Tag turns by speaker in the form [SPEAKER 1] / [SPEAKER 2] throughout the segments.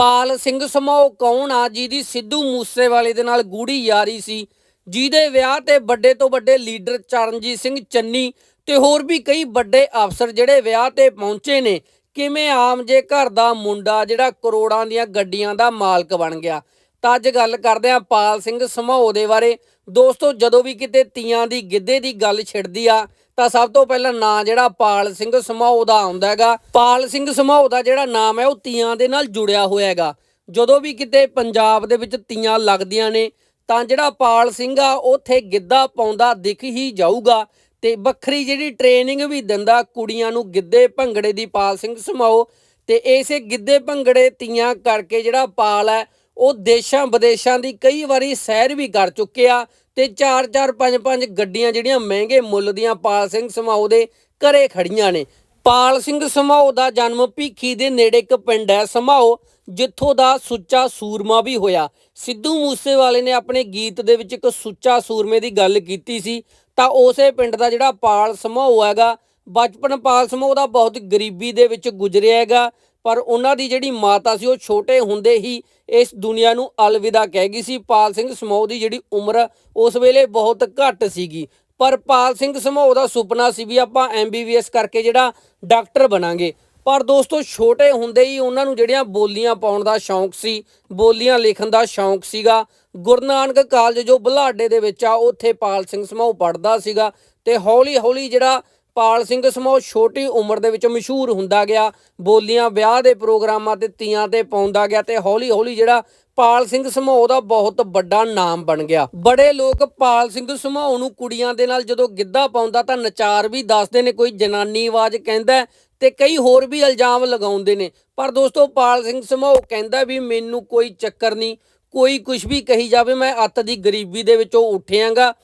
[SPEAKER 1] ਪਾਲ ਸਿੰਘ ਸਮੋ ਕੌਣ ਆ? ਜਿਹਦੀ ਸਿੱਧੂ ਮੂਸੇਵਾਲੇ ਦੇ ਨਾਲ ਗੂੜੀ ਯਾਰੀ ਸੀ। ਜਿਹਦੇ ਵਿਆਹ ਤੇ ਵੱਡੇ ਤੋਂ ਵੱਡੇ ਲੀਡਰ ਚਰਨਜੀਤ ਸਿੰਘ ਚੰਨੀ ਤੇ ਹੋਰ ਵੀ ਕਈ ਵੱਡੇ ਅਫਸਰ ਜਿਹੜੇ ਵਿਆਹ ਤੇ ਪਹੁੰਚੇ ਨੇ। ਕਿਵੇਂ ਆਮ ਜੇ ਘਰ ਦਾ ਮੁੰਡਾ ਜਿਹੜਾ ਕਰੋੜਾਂ ਦੀਆਂ ਗੱਡੀਆਂ ਦਾ ਮਾਲਕ ਬਣ ਗਿਆ? ਤਾਂ ਅੱਜ ਗੱਲ ਕਰਦੇ ਆਂ ਪਾਲ ਸਿੰਘ ਸਮੂਹ ਦੇ ਬਾਰੇ। ਦੋਸਤੋ, ਜਦੋਂ ਵੀ ਕਿਤੇ ਤੀਆਂ ਦੀ, ਗਿੱਧੇ ਦੀ ਗੱਲ ਛਿੜਦੀ ਆ, ਤਾਂ ਸਭ ਤੋਂ ਪਹਿਲਾਂ ਨਾਂ ਜਿਹੜਾ ਪਾਲ ਸਿੰਘ ਸਮੂਹ ਦਾ ਆਉਂਦਾ ਹੈਗਾ। ਪਾਲ ਸਿੰਘ ਸਮੂਹ ਦਾ ਜਿਹੜਾ ਨਾਮ ਹੈ, ਉਹ ਤੀਆਂ ਦੇ ਨਾਲ ਜੁੜਿਆ ਹੋਇਆ ਹੈਗਾ। ਜਦੋਂ ਵੀ ਕਿਤੇ ਪੰਜਾਬ ਦੇ ਵਿੱਚ ਤੀਆਂ ਲੱਗਦੀਆਂ ਨੇ, ਤਾਂ ਜਿਹੜਾ ਪਾਲ ਸਿੰਘ ਆ, ਉਥੇ ਗਿੱਧਾ ਪਾਉਂਦਾ ਦਿਖ ਹੀ ਜਾਊਗਾ ਤੇ ਵੱਖਰੀ ਜਿਹੜੀ ਟ੍ਰੇਨਿੰਗ ਵੀ ਦਿੰਦਾ ਕੁੜੀਆਂ ਨੂੰ ਗਿੱਧੇ ਭੰਗੜੇ ਦੀ ਪਾਲ ਸਿੰਘ ਸਮਾਓ ਤੇ ਇਸੇ ਗਿੱਧੇ ਭੰਗੜੇ ਤੀਆਂ ਕਰਕੇ ਜਿਹੜਾ ਪਾਲ ਹੈ ਉਹ ਦੇਸ਼ਾਂ ਵਿਦੇਸ਼ਾਂ ਦੀ ਕਈ ਵਾਰੀ ਸੈਰ ਵੀ ਕਰ ਚੁੱਕੇ ਆ ਤੇ 4-4 5-5 ਗੱਡੀਆਂ ਜਿਹੜੀਆਂ ਮਹਿੰਗੇ ਮੁੱਲ ਦੀਆਂ ਪਾਲ ਸਿੰਘ ਸਮੂਹ ਦੇ ਘਰੇ ਖੜੀਆਂ ਨੇ। ਪਾਲ ਸਿੰਘ ਸਮੂਹ ਦਾ ਜਨਮ ਭੀਖੀ ਦੇ ਨੇੜੇ ਇੱਕ ਪਿੰਡ ਹੈ ਸਮੂਹ ਜਿੱਥੋਂ ਦਾ ਸੁੱਚਾ ਸੂਰਮਾ ਵੀ ਹੋਇਆ। ਸਿੱਧੂ ਮੂਸੇਵਾਲੇ ਨੇ ਆਪਣੇ ਗੀਤ ਦੇ ਵਿੱਚ ਇੱਕ ਸੁੱਚਾ ਸੂਰਮੇ ਦੀ ਗੱਲ ਕੀਤੀ ਸੀ। ਤਾਂ ਉਸੇ ਪਿੰਡ ਦਾ ਜਿਹੜਾ ਪਾਲ ਸਮੂਹ ਹੈਗਾ, ਬਚਪਨ ਪਾਲ ਸਮੂਹ ਦਾ ਬਹੁਤ ਗਰੀਬੀ ਦੇ ਵਿੱਚ ਗੁਜ਼ਰਿਆ ਹੈਗਾ। ਪਰ ਉਹਨਾਂ ਦੀ ਜਿਹੜੀ ਮਾਤਾ ਸੀ ਉਹ ਛੋਟੇ ਹੁੰਦੇ ਹੀ ਇਸ ਦੁਨੀਆ ਨੂੰ ਅਲਵਿਦਾ ਕਹਿ ਗਈ ਸੀ। ਪਾਲ ਸਿੰਘ ਸਮੂਹ ਦੀ ਜਿਹੜੀ ਉਮਰ ਉਸ ਵੇਲੇ ਬਹੁਤ ਘੱਟ ਸੀਗੀ। ਪਰ ਪਾਲ ਸਿੰਘ ਸਮੂਹ ਦਾ ਸੁਪਨਾ ਸੀ ਵੀ ਆਪਾਂ ਐਮਬੀਬੀਐਸ ਕਰਕੇ ਜਿਹੜਾ ਡਾਕਟਰ ਬਣਾਂਗੇ। ਪਰ ਦੋਸਤੋ, ਛੋਟੇ ਹੁੰਦੇ ਹੀ ਉਹਨਾਂ ਨੂੰ ਜਿਹੜੀਆਂ ਬੋਲੀਆਂ ਪਾਉਣ ਦਾ ਸ਼ੌਂਕ ਸੀ, ਬੋਲੀਆਂ ਲਿਖਣ ਦਾ ਸ਼ੌਂਕ ਸੀਗਾ, ਗੁਰੂ ਨਾਨਕ ਕਾਲਜ ਜੋ ਬੁਲਾਡੇ ਦੇ ਵਿੱਚ ਆ, ਉੱਥੇ ਪਾਲ ਸਿੰਘ ਸਮੂਹ ਪੜਦਾ ਸੀਗਾ ਤੇ ਹੌਲੀ ਹੌਲੀ ਜਿਹੜਾ ਪਾਲ ਸਿੰਘ ਸਮੂਹ ਛੋਟੀ ਉਮਰ ਦੇ ਵਿੱਚ ਮਸ਼ਹੂਰ ਹੁੰਦਾ ਗਿਆ। ਬੋਲੀਆਂ, ਵਿਆਹ ਦੇ ਪ੍ਰੋਗਰਾਮਾਂ ਤੇ ਤੀਆਂ ਤੇ ਪਾਉਂਦਾ ਗਿਆ ਤੇ ਹੌਲੀ ਹੌਲੀ ਜਿਹੜਾ ਪਾਲ ਸਿੰਘ ਸਮੂਹ ਦਾ ਬਹੁਤ ਵੱਡਾ ਨਾਮ ਬਣ ਗਿਆ। ਬੜੇ ਲੋਕ ਪਾਲ ਸਿੰਘ ਸਮੂਹ ਨੂੰ ਕੁੜੀਆਂ ਦੇ ਨਾਲ ਜਦੋਂ ਗਿੱਧਾ ਪਾਉਂਦਾ ਤਾਂ ਨਚਾਰ ਵੀ ਦੱਸਦੇ ਨੇ, ਕੋਈ ਜਨਾਨੀ ਆਵਾਜ਼ ਕਹਿੰਦਾ ਹੈ ਤੇ ਕਈ ਹੋਰ ਵੀ ਇਲਜ਼ਾਮ ਲਗਾਉਂਦੇ ਨੇ। ਪਰ ਦੋਸਤੋ, ਪਾਲ ਸਿੰਘ ਸਮੂਹ ਕਹਿੰਦਾ ਵੀ ਮੈਨੂੰ ਕੋਈ ਚੱਕਰ ਨਹੀਂ, ਕੋਈ ਕੁਝ ਵੀ ਕਹੀ ਜਾਵੇ, ਮੈਂ ਅੱਤ ਦੀ ਗਰੀਬੀ ਦੇ ਵਿੱਚੋਂ ਉੱਠਿਆਂਗਾ।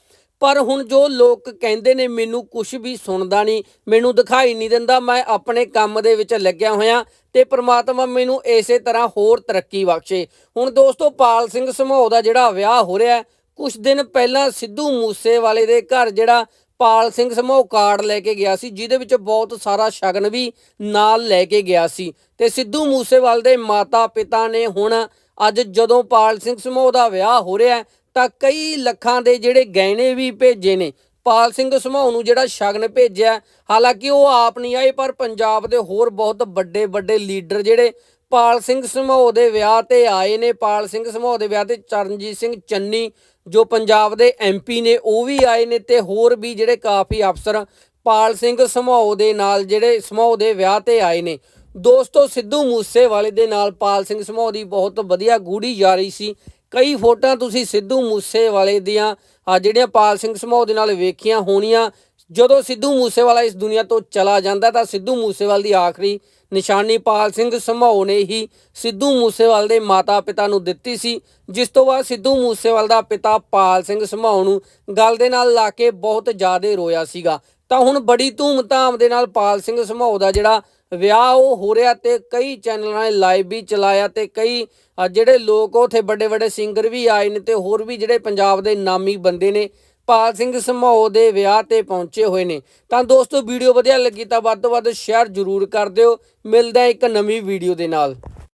[SPEAKER 1] ਪਰ ਹੁਣ ਜੋ ਲੋਕ ਕਹਿੰਦੇ ਨੇ, ਮੈਨੂੰ ਕੁਝ ਵੀ ਸੁਣਦਾ ਨਹੀਂ, ਮੈਨੂੰ ਦਿਖਾਈ ਨਹੀਂ ਦਿੰਦਾ, ਮੈਂ ਆਪਣੇ ਕੰਮ ਦੇ ਵਿੱਚ ਲੱਗਿਆ ਹੋਇਆ ਤੇ ਪ੍ਰਮਾਤਮਾ ਮੈਨੂੰ ਇਸੇ ਤਰ੍ਹਾਂ ਹੋਰ ਤਰੱਕੀ ਬਖਸ਼ੇ। ਹੁਣ ਦੋਸਤੋ, ਪਾਲ ਸਿੰਘ ਸਮੂਹ ਦਾ ਜਿਹੜਾ ਵਿਆਹ ਹੋ ਰਿਹਾ ਕੁਝ ਦਿਨ ਪਹਿਲਾਂ ਸਿੱਧੂ ਮੂਸੇਵਾਲੇ ਦੇ ਘਰ ਜਿਹੜਾ ਪਾਲ ਸਿੰਘ ਸਮੋਹ ਕਾਰਡ ਲੈ ਕੇ ਗਿਆ ਸੀ, ਜਿਹਦੇ ਵਿੱਚ ਬਹੁਤ ਸਾਰਾ ਸ਼ਗਨ ਵੀ ਨਾਲ ਲੈ ਕੇ ਗਿਆ ਸੀ। ਤੇ ਸਿੱਧੂ ਮੂਸੇਵਾਲ ਦੇ ਮਾਤਾ ਪਿਤਾ ਨੇ ਹੁਣ ਅੱਜ ਜਦੋਂ ਪਾਲ ਸਿੰਘ ਸਮੋਹ ਦਾ ਵਿਆਹ ਹੋ ਰਿਹਾ ਤਾਂ ਕਈ ਲੱਖਾਂ ਦੇ ਜਿਹੜੇ ਗਹਿਣੇ ਵੀ ਭੇਜੇ ਨੇ। ਪਾਲ ਸਿੰਘ ਸਮੂਹ ਨੂੰ ਜਿਹੜਾ ਸ਼ਗਨ ਭੇਜਿਆ, ਹਾਲਾਂਕਿ ਉਹ ਆਪ ਨਹੀਂ ਆਏ, ਪਰ ਪੰਜਾਬ ਦੇ ਹੋਰ ਬਹੁਤ ਵੱਡੇ ਵੱਡੇ ਲੀਡਰ ਜਿਹੜੇ ਪਾਲ ਸਿੰਘ ਸਮੂਹ ਦੇ ਵਿਆਹ ਤੇ ਆਏ ਨੇ। ਪਾਲ ਸਿੰਘ ਸਮੂਹ ਦੇ ਵਿਆਹ ਤੇ ਚਰਨਜੀਤ ਸਿੰਘ ਚੰਨੀ, ਜੋ ਪੰਜਾਬ ਦੇ ਐਮਪੀ ਨੇ, ਉਹ ਵੀ ਆਏ ਨੇ ਤੇ ਹੋਰ ਵੀ ਜਿਹੜੇ ਕਾਫੀ ਅਫਸਰ ਪਾਲ ਸਿੰਘ ਸਮੂਹ ਦੇ ਨਾਲ ਜਿਹੜੇ ਸਮਾਉ ਦੇ ਵਿਆਹ ਤੇ ਆਏ ਨੇ। ਦੋਸਤੋ, ਸਿੱਧੂ ਮੂਸੇਵਾਲੇ ਦੇ ਨਾਲ ਪਾਲ ਸਿੰਘ ਸਮੂਹ ਦੀ ਬਹੁਤ ਵਧੀਆ ਗੂੜੀ ਯਾਰੀ ਸੀ। ਕਈ ਫੋਟੋਆਂ ਤੁਸੀਂ ਸਿੱਧੂ ਮੂਸੇਵਾਲੇ ਦੀਆਂ, ਆ ਜਿਹੜੀਆਂ ਪਾਲ ਸਿੰਘ ਸਮੂਹ ਦੇ ਨਾਲ ਵੇਖੀਆਂ ਹੋਣੀਆਂ, ਜਦੋਂ ਸਿੱਧੂ ਮੂਸੇਵਾਲਾ ਇਸ ਦੁਨੀਆ ਤੋਂ ਚਲਾ ਜਾਂਦਾ, ਤਾਂ ਸਿੱਧੂ ਮੂਸੇਵਾਲ ਦੀ ਆਖਰੀ ਨਿਸ਼ਾਨੀ ਪਾਲ ਸਿੰਘ ਸਮੂਹ ਨੇ ਹੀ ਸਿੱਧੂ ਮੂਸੇਵਾਲ ਦੇ ਮਾਤਾ-ਪਿਤਾ ਨੂੰ ਦਿੱਤੀ ਸੀ, ਜਿਸ ਤੋਂ ਬਾਅਦ ਸਿੱਧੂ ਮੂਸੇਵਾਲ ਦਾ ਪਿਤਾ ਪਾਲ ਸਿੰਘ ਸਮੂਹ ਨੂੰ ਗਲ ਦੇ ਨਾਲ ਲਾ ਕੇ ਬਹੁਤ ਜ਼ਿਆਦਾ ਰੋਇਆ ਸੀਗਾ। ਤਾਂ ਹੁਣ ਬੜੀ ਧੂਮ-ਧਾਮ ਦੇ ਨਾਲ ਪਾਲ ਸਿੰਘ ਸਮੂਹ ਦਾ ਜਿਹੜਾ ਵਿਆਹ ਉਹ ਹੋ ਰਿਹਾ ਤੇ ਕਈ ਚੈਨਲਾਂ ਨੇ ਲਾਈਵ ਵੀ ਚਲਾਇਆ ਤੇ ਕਈ ਜਿਹੜੇ ਲੋਕ ਉਥੇ ਵੱਡੇ ਵੱਡੇ ਸਿੰਗਰ ਵੀ ਆਏ ਨੇ ਤੇ ਹੋਰ ਵੀ ਜਿਹੜੇ ਪੰਜਾਬ ਦੇ ਨਾਮੀ ਬੰਦੇ ਨੇ, ਪਾਲ ਸਿੰਘ ਸਮੂਹ ਦੇ ਵਿਆਹ ਤੇ ਪਹੁੰਚੇ ਹੋਏ ਨੇ। ਤਾਂ ਦੋਸਤੋ ਵੀਡੀਓ ਵਧੀਆ ਲੱਗੀ ਤਾਂ ਵੱਧ ਤੋਂ ਵੱਧ ਸ਼ੇਅਰ ਜ਼ਰੂਰ ਕਰ ਦਿਓ। ਮਿਲਦਾ ਇੱਕ ਨਵੀਂ ਵੀਡੀਓ ਦੇ ਨਾਲ।